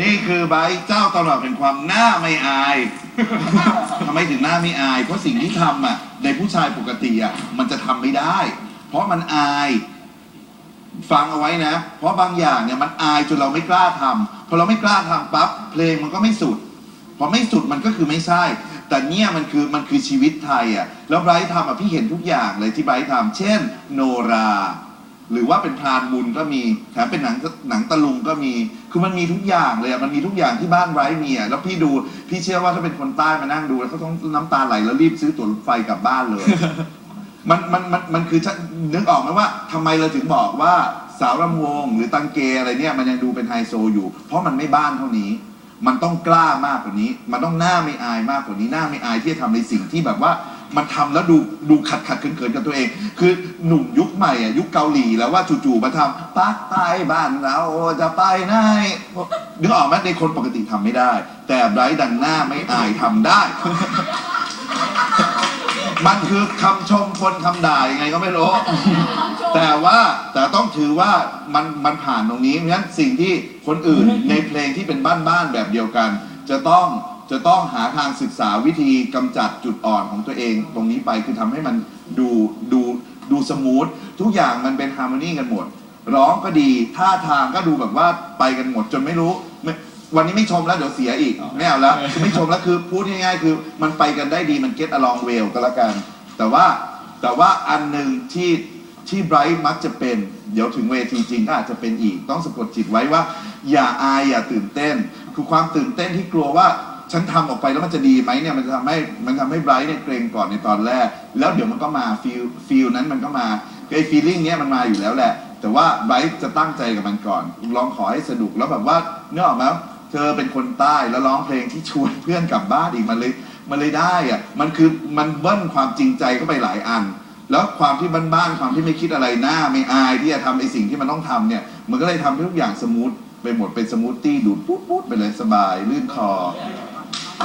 นี่คือไบร์ทเจ้าตลอดเป็นความหน้าไม่อาย ทำไมถึงหน้าไม่อาย เพราะสิ่งที่ทำอะในผู้ชายปกติอะมันจะทำไม่ได้ เพราะมันอาย ฟังเอาไว้นะ เพราะบางอย่างเนี่ยมันอายจนเราไม่กล้าทำพอเราไม่กล้าทำปั๊บเพลงมันก็ไม่สุด พอไม่สุดมันก็คือไม่ใช่ แต่เนี่ยมันคือมันคือชีวิตไทยอะ แล้วไบรท์ทำอะพี่เห็นทุกอย่างเลยที่ไบรท์ทำเช่น โนรา หรือว่าเป็นพรานบุญก็มีแถมเป็นหนังหนังตะลุงก็มี คือมันมีทุกอย่างเลยอะมันมีทุกอย่างที่บ้านไรท์มีอะแล้วพี่ดูพี่เชื่อว่าถ้าเป็นคนใต้มานั่งดูแล้วเขาต้องน้ำตาไหลแล้วรีบซื้อตั๋วรถไฟกลับบ้านเลย มันมันมันมันคือนึกออกไหมว่าทำไมเราถึงบอกว่าสาวรำวงหรือตังเกอะไรเนี่ยมันยังดูเป็นไฮโซอยู่ เพราะมันไม่บ้านเท่านี้ มันต้องกล้ามากกว่านี้ มันต้องหน้าไม่อายมากกว่านี้หน้าไม่อายที่จะทำในสิ่งที่แบบว่า มันทำแล้วดูดูขัดขัดเขินเขินกับตัวเอง คือหนุ่มยุคใหม่อะยุคเกาหลีแล้วว่าจู่ๆมาทำปักใต้บ้านเราจะไปไหนนึกออกไหมในคนปกติทำไม่ได้ แต่ไบรท์ดันหน้าไม่อายทำได้ มันคือคำชมคนคำด่ายังไงก็ไม่รู้ แต่ว่าแต่ต้องถือว่ามันมันผ่านตรงนี้เพราะฉะนั้นสิ่งที่คนอื่นในเพลงที่เป็นบ้านๆแบบเดียวกัน จะต้อง จะต้องหาทางศึกษาวิธีกำจัดจุดอ่อนของตัวเอง ตรงนี้ไปคือทำให้มันดูดูดูสมูททุกอย่างมันเป็นฮาร์โมนีกันหมด ร้องก็ดีท่าทางก็ดูแบบว่าไปกันหมดจนไม่รู้ไม่วันนี้ไม่ชมแล้วเดี๋ยวเสียอีกไม่เอาแล้วไม่ชมแล้วคือพูดง่ายๆคือมันไปกันได้ดีมัน get along well ก็แล้วกัน แต่ว่าแต่ว่าอันหนึ่งที่ที่ไบรท์มักจะเป็น เดี๋ยวถึงเวทีจริงก็อาจจะเป็นอีก ต้องสะกดจิตไว้ว่า อย่าอายอย่าตื่นเต้น คือความตื่นเต้นที่กลัวว่า ฉันทำออกไปแล้วมันจะดีไหมเนี่ยมันจะทำให้มันทำให้ไบรท์เนี่ยเกรงก่อนในตอนแรก แล้วเดี๋ยวมันก็มาฟีลฟีลนั้นมันก็มาไอ้ฟีลลิ่งเนี้ยมันมาอยู่แล้วแหละ แต่ว่าไบรท์จะตั้งใจกับมันก่อน ลองขอให้สนุกแล้วแบบว่าเนื้อออกไหมเธอเป็นคนใต้แล้วร้องเพลงที่ชวนเพื่อนกลับบ้านอีกมันเลยมันเลยได้อะมันคือมันเบิ้ลความจริงใจเข้าไปหลายอัน แล้วความที่บ้านๆความที่ไม่คิดอะไรหน้าไม่อายที่จะทำไอ้สิ่งที่มันต้องทำเนี่ย มันก็เลยทำให้ทุกอย่างสมูทไปหมดเป็นสมูทตี้ดูดปุ๊บปุ๊บไปเลยสบายลื่นคอ เ